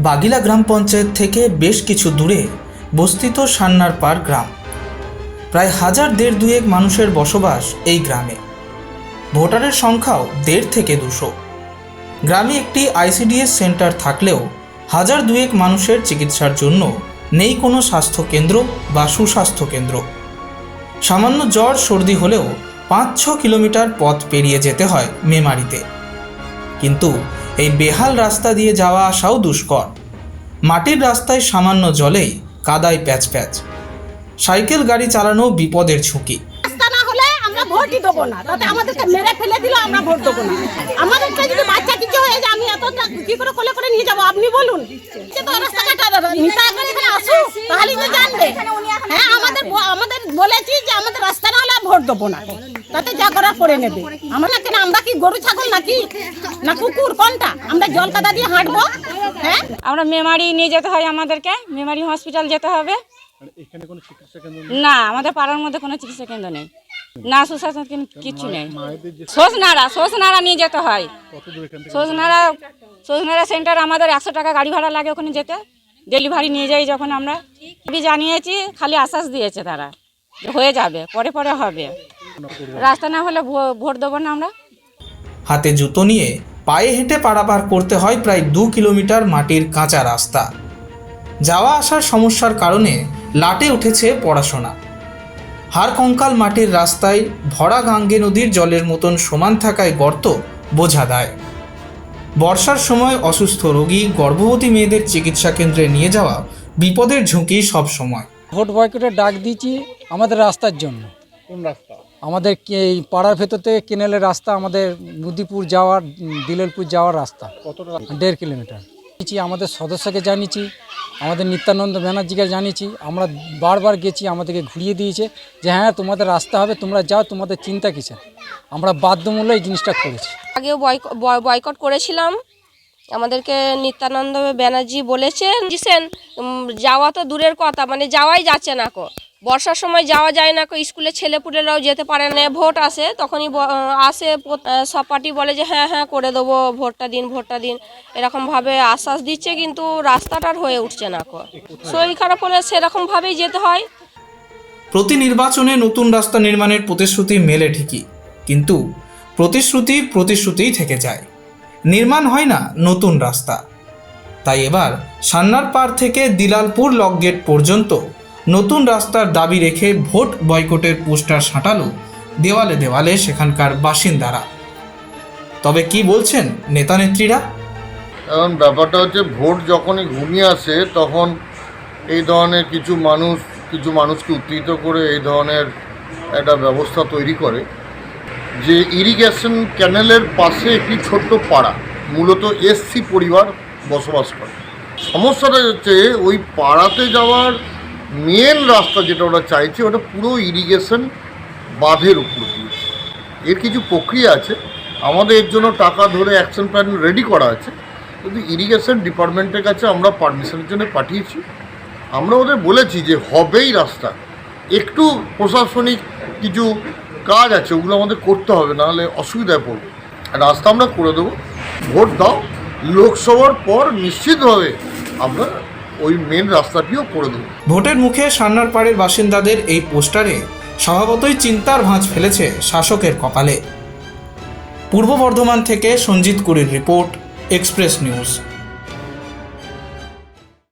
বাগিলা গ্রাম পঞ্চায়েত থেকে বেশ কিছু দূরে বস্তিত সান্নার পাড় গ্রাম। প্রায় হাজার দেড় দুয়েক মানুষের বসবাস এই গ্রামে। ভোটারের সংখ্যাও দেড় থেকে দুশো। গ্রামে একটি আইসিডিএস সেন্টার থাকলেও হাজার দুয়েক মানুষের চিকিৎসার জন্য নেই কোনো স্বাস্থ্য কেন্দ্র বা সুস্বাস্থ্য কেন্দ্র। সামান্য জ্বর, সর্দি হলেও পাঁচ ছ কিলোমিটার পথ পেরিয়ে যেতে হয় মেমারিতে। কিন্তু এই বেহাল রাস্তা দিয়ে যাওয়া আসাও দুষ্কর। মাটির রাস্তায় সামান্য জলেই কাদায় প্যাচ প্যাচ। সাইকেল গাড়ি চালানো বিপদের ঝুঁকি। না আমি এত কি করে কোলে করে নিয়ে যাব? আপনি বলুন একবার এখানে আসুক তাহলেই তো জানবে হ্যাঁ আমাদের ব- আমাদের বলেছি যে আমাদের রাস্তা না হলে ভোট দেবো না। তাতে যা করার করে নেবে। আমরা কেন আমরা কি গরু ছাগল নাকি? না কুকুর কোনটা? আমরা জল কাদা দিয়ে হাঁটবো হ্যাঁ? আমরা মেমারি নিয়ে যেতে হয় আমাদেরকে মেমারি হসপিটাল যেতে হবে। মানে এখানে কোনো চিকিৎসা কেন্দ্র না আমাদের পাড়ার মধ্যে কোনো চিকিৎসা কেন্দ্র নেই। না সুস্বাস্থ্য কেন্দ্র কিচ্ছু নেই। সোজনাড়া সোজনাড়া নিয়ে যেতে হয়। কত দূর এখান থেকে? সোজনাড়া সোজনাড়া সেন্টার আমাদের একশো টাকা গাড়ি ভাড়া লাগে ওখানে যেতে। ডেলিভারি নিয়ে যাই যখন আমরা। জানিয়েছি খালি আশ্বাস দিয়েছে তারা। হয়ে যাবে, পরে পরে হবে। রাস্তা না হলে ভোট দেবো না আমরা। হাতে জুতো নিয়ে পায়ে হেঁটে পারাপার করতে হয় প্রায় দু কিলোমিটার মাটির কাঁচা রাস্তা। যাওয়া আসার সমস্যার কারণে লাটে উঠেছে পড়াশোনা। হাড় কঙ্কাল মাটির রাস্তায় ভরা গাঙ্গে নদীর জলের মতন সমান থাকায় গর্ত বোঝা দেয়। বর্ষার সময় অসুস্থ রোগী, গর্ভবতী মেয়েদের চিকিৎসা কেন্দ্রে নিয়ে যাওয়া বিপদের ঝুঁকি সব সময়। ভোট বয়কটের ডাক দিয়েছি আমাদের রাস্তার জন্য। কোন রাস্তা? আমাদের কে- এই পাড়ার ভেতর থেকে কেনেলের রাস্তা আমাদের মুদিপুর যাওয়ার দিলেলপুর যাওয়ার রাস্তা। কতটা দেড় কিলোমিটার। আমাদের সদস্যকে জানিয়েছি আমাদের নিত্যানন্দ ব্যানার্জিকে জানিয়েছি আমরা বারবার গেছি আমাদেরকে ঘুরিয়ে দিয়েছে যে হ্যাঁ তোমাদের রাস্তা হবে তোমরা যাও তোমাদের চিন্তা কিসের? আমরা বাধ্যমূল্য এই জিনিসটা করেছি। আগেও বয়ক- বয়- বয়কট করেছিলাম আমাদেরকে নিত্যানন্দ ব্যানার্জি বলেছেন দিছেন যাওয়া তো দূরের কথা মানে যাওয়াই যাচ্ছে না কো। বর্ষার সময় যাওয়া যায় না কো, স্কুলে ছেলেপুলেরাও যেতে পারে না। ভোট আসে, তখনই আসে সব পার্টি বলে যে হ্যাঁ হ্যাঁ করে দেবো, ভোটটা দিন ভোটটা দিন। এরকমভাবে আশ্বাস দিচ্ছে, কিন্তু রাস্তাটার হয়ে উঠছে না কো। শরীর খারাপ হলে সেরকমভাবেই যেতে হয়। প্রতি নির্বাচনে নতুন রাস্তা নির্মাণের প্রতিশ্রুতি মেলে ঠিকই, কিন্তু প্রতিশ্রুতি প্রতিশ্রুতিই থেকে যায়। নির্মাণ হয় না নতুন রাস্তা। তাই এবার সান্নার পাড় থেকে দিলালপুর লক গেট পর্যন্ত নতুন রাস্তার দাবি রেখে ভোট বয়কটের পোস্টার সাঁটালো দেওয়ালে দেওয়ালে সেখানকার বাসিন্দারা। তবে কি বলছেন নেতানেত্রীরা? এখন ব্যাপারটা হচ্ছে ভোট যখনই ঘুমিয়ে আসে, তখন এই ধরনের কিছু মানুষ, কিছু মানুষকে উত্তেজিত করে এই ধরনের একটা ব্যবস্থা তৈরি করে। যে ইরিগেশন ক্যানেলের পাশে একটি ছোট্ট পাড়া, মূলত এসসি পরিবার বসবাস করে। সমস্যাটা হচ্ছে ওই পাড়াতে যাওয়ার মেন রাস্তা যেটা ওরা চাইছে, ওটা পুরো ইরিগেশন বাঁধের উপর দিয়ে। এর কিছু প্রক্রিয়া আছে, আমাদের এর জন্য টাকা ধরে অ্যাকশন প্ল্যান রেডি করা আছে। কিন্তু ইরিগেশন ডিপার্টমেন্টের কাছে আমরা পারমিশনের জন্য পাঠিয়েছি। আমরা ওদের বলেছি যে হবেই রাস্তা। একটু প্রশাসনিক কিছু কাজ আছে, ওগুলো আমাদের করতে হবে, নাহলে অসুবিধায় পড়ব। রাস্তা আমরা করে দেবো, ভোট দাও, লোকসভার পর নিশ্চিতভাবে আমরা ওই মেন রাস্তাটিও করে দেবো। ভোটের মুখে সান্নার পাড়ের বাসিন্দাদের এই পোস্টারে স্বভাবতই চিন্তার ভাঁজ ফেলেছে শাসকের কপালে। পূর্ব বর্ধমান থেকে সঞ্জিত কুরির রিপোর্ট, এক্সপ্রেস নিউজ।